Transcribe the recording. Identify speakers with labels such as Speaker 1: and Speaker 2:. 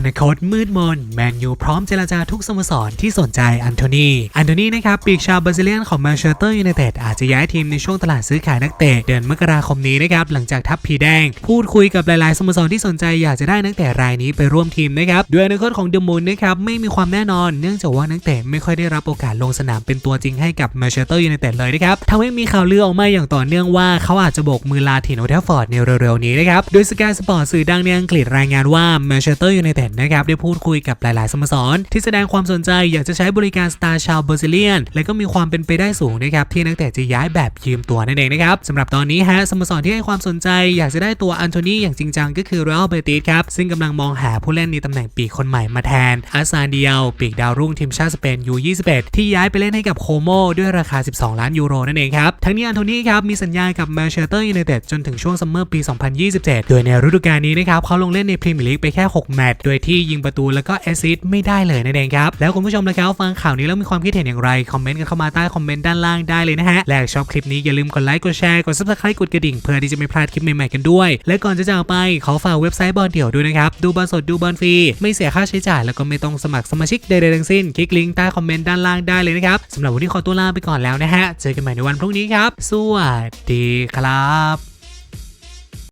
Speaker 1: อนาคตมืดมนแมนยูพร้อมเจรจาทุกสโมสรที่สนใจอันโทนีอันโทนีนะครับปีกชาวบราซิเลียนของแมนเชสเตอร์ยูไนเต็ดอาจจะย้ายทีมในช่วงตลาดซื้อขายนักเตะเดือนมกราคมนี้นะครับหลังจากทัพพีแดง พูดคุยกับหลายๆสโมสรที่สนใจอยากจะได้นักเตะรายนี้ไปร่วมทีมนะครับด้วยอนาคตของเดอมูนนะครับไม่มีความแน่นอน เนื่องจากว่านักเตะไม่ค่อยได้รับโอกาสลงสนามเป็นตัวจริงให้กับแมนเชสเตอร์ยูไนเต็ดเลยนะครับทำให้มีข่าวลือออกมาอย่างต่อเนื่องว่าเขาอาจจะโบกมือลาถิ่นโอเทลฟอร์ดในเร็วๆนี้นะครับโดยสกายสปอร์ตสื่อดังในอังกฤษรายงานว่าแมนเชสเตอร์ยูไนเต็ดนะครับได้พูดคุยกับหลาย ๆ สโมสร ที่แสดงความสนใจอยากจะใช้บริการสตาร์ชาวเบอราซิเลียน และก็มีความเป็นไปได้สูงนะครับที่นักเตะจะย้ายแบบยืมตัวนั่นเองนะครับสำหรับตอนนี้ฮะสโมสรที่ให้ความสนใจอยากจะได้ตัวอันโทนีอย่างจริงจังก็คือเรอัลเบติสครับซึ่งกำลังมองหาผู้เล่นในตำแหน่งปีกคนใหม่มาแทนอาซานเดียลปีกดาวรุ่งทีมชาติสเปนยู21ที่ย้ายไปเล่นให้กับโคโมด้วยราคา 12 ล้านยูโรนั่นเองครับทั้งนี้อันโทนีครับมีสัญญากับแมนเชสเตอร์ยูไนเต็ดจนถึงช่วงซัมเมอร์ปี 2027 โดยในฤดูกาลนี้นะครับเขาลงเล่นในพรีเมียร์ลีกไปแค่ 6 แมตช์โดยที่ยิงประตูแล้วก็แอซิสต์ไม่ได้เลยนั่นเองครับแล้วคุณผู้ชมนะครับฟังข่าวนี้แล้วมีความคิดเห็นอย่างไรคอมเมนต์กันเข้ามาใต้คอมเมนต์ด้านล่างได้เลยนะฮะและหากชอบคลิปนี้อย่าลืมกดไลค์กดแชร์กด subscribe กดกระดิ่งเพื่อที่จะไม่พลาดคลิปใหม่ๆกันด้วย และก่อนจะจากไปขอฝากเว็บไซต์บอลเดี่ยวด้วยนะครับดูบอลสดดูบอลฟรีไม่เสียค่าใช้จ่ายแล้วก็ไม่ต้องสมัครสมาชิกใดๆทั้งสิ้นคลิกลิงก์ใต้คอมเมนต์ด้านล่างได้เลยนะครับสำหรับวันนี้ขอตัวลาไปก่อนแล้วนะฮะเจอกันใหม่ในวันพรุ่งนี้ครับ สวัสดีครับ